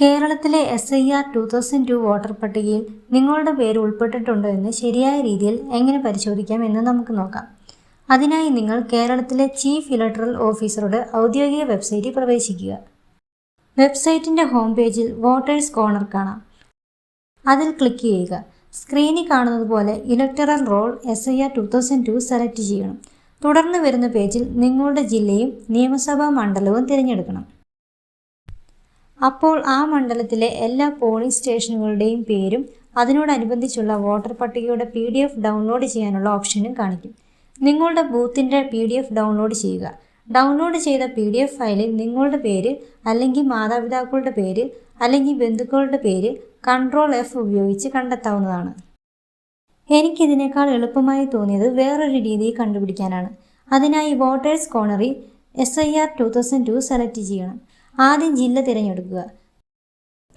കേരളത്തിലെ S I R two thousand two voter പട്ടികയിൽ നിങ്ങളുടെ പേര് ഉൾപ്പെട്ടിട്ടുണ്ടോ എന്ന് ശരിയായ രീതിയിൽ എങ്ങനെ പരിശോധിക്കാം എന്ന് നമുക്ക് നോക്കാം. അതിനായി നിങ്ങൾ കേരളത്തിലെ ചീഫ് ഇലക്ടറൽ ഓഫീസറുടെ ഔദ്യോഗിക വെബ്സൈറ്റിൽ പ്രവേശിക്കുക. വെബ്സൈറ്റിന്റെ ഹോം പേജിൽ വോട്ടേഴ്സ് കോർണർ കാണാം. അതിൽ ക്ലിക്ക് ചെയ്യുക. സ്ക്രീനിൽ കാണുന്നത് പോലെ electoral roll S I R two thousand two select ചെയ്യണം. തുടർന്ന് വരുന്ന പേജിൽ നിങ്ങളുടെ ജില്ലയും നിയമസഭാ മണ്ഡലവും തിരഞ്ഞെടുക്കണം. അപ്പോൾ ആ മണ്ഡലത്തിലെ എല്ലാ പോളിംഗ് സ്റ്റേഷനുകളുടെയും പേരും അതിനോടനുബന്ധിച്ചുള്ള വോട്ടർ പട്ടികയുടെ പി ഡി എഫ് ഡൗൺലോഡ് ചെയ്യാനുള്ള ഓപ്ഷനും കാണിക്കും. നിങ്ങളുടെ ബൂത്തിന്റെ പി ഡി എഫ് ഡൗൺലോഡ് ചെയ്യുക. ഡൗൺലോഡ് ചെയ്ത പി ഡി എഫ് ഫയലിൽ നിങ്ങളുടെ പേര് അല്ലെങ്കിൽ മാതാപിതാക്കളുടെ പേര് അല്ലെങ്കിൽ ബന്ധുക്കളുടെ പേര് കൺട്രോൾ എഫ് ഉപയോഗിച്ച് കണ്ടെത്താവുന്നതാണ്. എനിക്കിതിനേക്കാൾ എളുപ്പമായി തോന്നിയത് വേറൊരു രീതി കണ്ടുപിടിക്കാനാണ്. അതിനായി voters corner S I R two thousand two select ചെയ്യണം. ആദ്യം ജില്ല തിരഞ്ഞെടുക്കുക.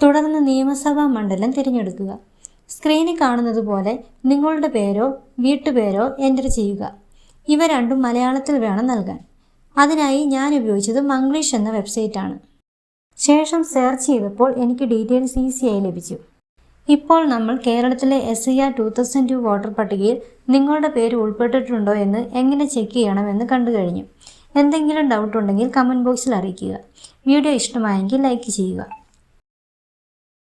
തുടർന്ന് നിയമസഭാ മണ്ഡലം തിരഞ്ഞെടുക്കുക. സ്ക്രീനിൽ കാണുന്നത് പോലെ നിങ്ങളുടെ പേരോ വീട്ടുപേരോ എന്റർ ചെയ്യുക. ഇവ രണ്ടും മലയാളത്തിൽ വേണം നൽകാൻ. അതിനായി ഞാൻ ഉപയോഗിച്ചത് മംഗ്ലീഷ് എന്ന വെബ്സൈറ്റാണ് ശേഷം സെർച്ച് ചെയ്തപ്പോൾ എനിക്ക് ഡീറ്റെയിൽസ് ഈസിയായി ലഭിച്ചു. ഇപ്പോൾ നമ്മൾ കേരളത്തിലെ S E R two thousand two voter പട്ടികയിൽ നിങ്ങളുടെ പേര് ഉൾപ്പെട്ടിട്ടുണ്ടോ എന്ന് എങ്ങനെ ചെക്ക് ചെയ്യണമെന്ന് കണ്ടു കഴിഞ്ഞു എന്തെങ്കിലും ഡൗട്ട് ഉണ്ടെങ്കിൽ കമന്റ് ബോക്സിൽ അറിയിക്കുക. വീഡിയോ ഇഷ്ടമായെങ്കിൽ ലൈക്ക് ചെയ്യുക.